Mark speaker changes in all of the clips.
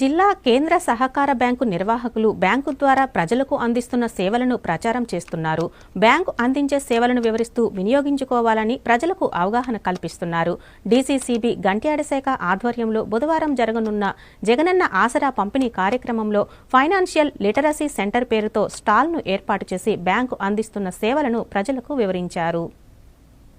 Speaker 1: జిల్లా కేంద్ర సహకార బ్యాంకు నిర్వాహకులు బ్యాంకు ద్వారా ప్రజలకు అందిస్తున్న సేవలను ప్రచారం చేస్తున్నారు. బ్యాంకు అందించే సేవలను వివరిస్తూ వినియోగించుకోవాలని ప్రజలకు అవగాహన కల్పిస్తున్నారు. డీసీసీబీ గంట్యాడ శాఖ ఆధ్వర్యంలో బుధవారం జరగనున్న జగనన్న ఆసరా పంపిణీ కార్యక్రమంలో ఫైనాన్షియల్ లిటరసీ సెంటర్ పేరుతో స్టాల్ను ఏర్పాటు చేసి బ్యాంకు అందిస్తున్న సేవలను ప్రజలకు వివరించారు.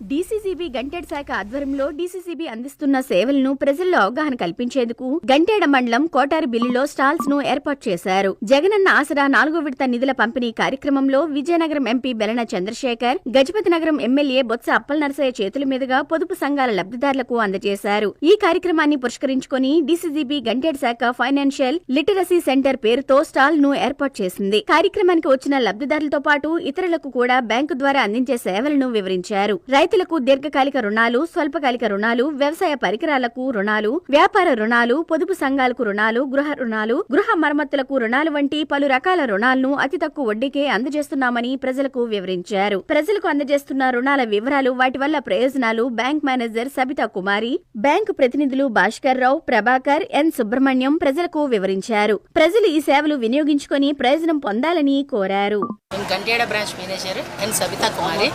Speaker 2: డీసీసీబీ గంటేడ్ శాఖ ఆధ్వర్యంలో డీసీసీబీ అందిస్తున్న సేవలను ప్రజల్లో అవగాహన కల్పించేందుకు గంటేడ మండలం కోటారి బిల్లులో స్టాల్స్ను ఏర్పాటు చేశారు. జగనన్న ఆసరా నాలుగో విడత నిధుల పంపిణీ కార్యక్రమంలో Vizianagaram MP బెలన Chandrasekhar Gajapathinagaram MLA Botsa Appala Narasayya చేతుల మీదుగా పొదుపు సంఘాల లబ్ధిదారులకు అందజేశారు. ఈ కార్యక్రమాన్ని పురస్కరించుకుని డీసీసీబీ గంటేడ్ శాఖ ఫైనాన్షియల్ లిటరసీ సెంటర్ పేరుతో స్టాల్ను ఏర్పాటు చేసింది. కార్యక్రమానికి వచ్చిన లబ్ధిదారులతో పాటు ఇతరులకు కూడా బ్యాంకు ద్వారా అందించే సేవలను వివరించారు. రైతులకు దీర్ఘకాలిక రుణాలు స్వల్పకాలిక రుణాలు వ్యవసాయ పరికరాలకు రుణాలు వ్యాపార రుణాలు పొదుపు సంఘాలకు రుణాలు గృహ రుణాలు గృహ మరమ్మతులకు రుణాలు వంటి పలు రకాల రుణాలను అతి తక్కువ వడ్డీకే అందజేస్తున్నామని ప్రజలకు వివరించారు. ప్రజలకు అందజేస్తున్న రుణాల వివరాలు వాటి వల్ల ప్రయోజనాలు bank manager Sabitha Kumari bank ప్రతినిధులు భాస్కర్ రావు ప్రభాకర్ ఎన్ సుబ్రహ్మణ్యం ప్రజలకు వివరించారు. ప్రజలు ఈ సేవలు వినియోగించుకొని ప్రయోజనం పొందాలని కోరారు.
Speaker 3: Ganteda branch manager and Sabitha Kumari.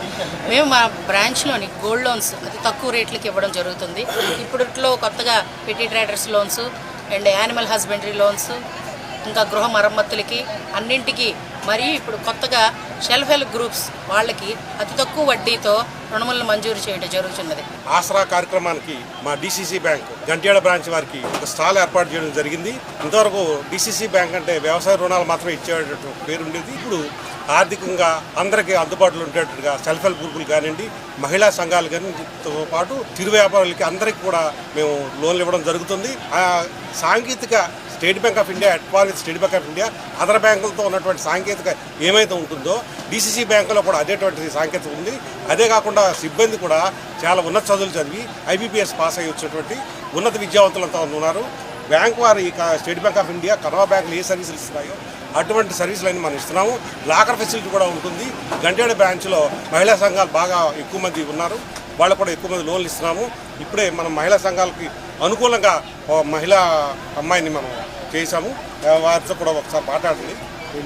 Speaker 3: మేము మా బ్రాంచ్లోని గోల్డ్ లోన్స్ అతి తక్కువ రేట్లకి ఇవ్వడం జరుగుతుంది. ఇప్పుడుట్లో కొత్తగా పెట్టి traders loans and animal husbandry loans ఇంకా గృహ మరమ్మతులకి అన్నింటికి మరియు ఇప్పుడు కొత్తగా సెల్ఫ్ హెల్ప్ గ్రూప్స్ వాళ్ళకి అతి తక్కువ వడ్డీతో రుణములను మంజూరు చేయడం జరుగుతున్నది.
Speaker 4: ఆసరా కార్యక్రమానికి మా డిసిసి బ్యాంక్ గంట్యాడ బ్రాంచ్ వారికి ఒక స్టాల్ ఏర్పాటు చేయడం జరిగింది. ఇంతవరకు డిసిసి బ్యాంక్ అంటే వ్యవసాయ రుణాలు మాత్రమే ఇచ్చేటట్టు పేరు ఉండేది. ఇప్పుడు ఆర్థికంగా అందరికీ అందుబాటులో ఉండేటట్టుగా సెల్ఫ్ హెల్ప్ గ్రూపులు కానివ్వండి మహిళా సంఘాలు కానితో పాటు చిరు వ్యాపారులకి అందరికీ కూడా మేము లోన్లు ఇవ్వడం జరుగుతుంది. ఆ సాంకేతిక State Bank of India advance State Bank of India other బ్యాంకులతో ఉన్నటువంటి సాంకేతిక ఏమైతే ఉంటుందో డీసీసీ బ్యాంకులో కూడా అదేటువంటి సాంకేతిక ఉంది. అదే కాకుండా సిబ్బంది కూడా చాలా ఉన్నత చదువులు చదివి ఐబీపీఎస్ పాస్ అయ్యి వచ్చినటువంటి ఉన్నత విద్యావంతులంతా ఉన్నారు. బ్యాంక్ వారు ఈ స్టేట్ బ్యాంక్ ఆఫ్ ఇండియా కనవా బ్యాంకులు ఏ సర్వీసులు ఇస్తున్నాయో అటువంటి సర్వీసులన్నీ మనం ఇస్తున్నాము. లాకర్ ఫెసిలిటీ కూడా ఉంటుంది. గంటేడ బ్రాంచ్లో మహిళా సంఘాలు బాగా ఎక్కువ మంది ఉన్నారు. వాళ్ళకు కూడా ఎక్కువ మంది లోన్లు ఇస్తున్నాము. ఇప్పుడే మనం మహిళా సంఘాలకి అనుకూలంగా మహిళా అమ్మాయిని మనం చేశాము. వారితో కూడా ఒకసారి మాట్లాడండి.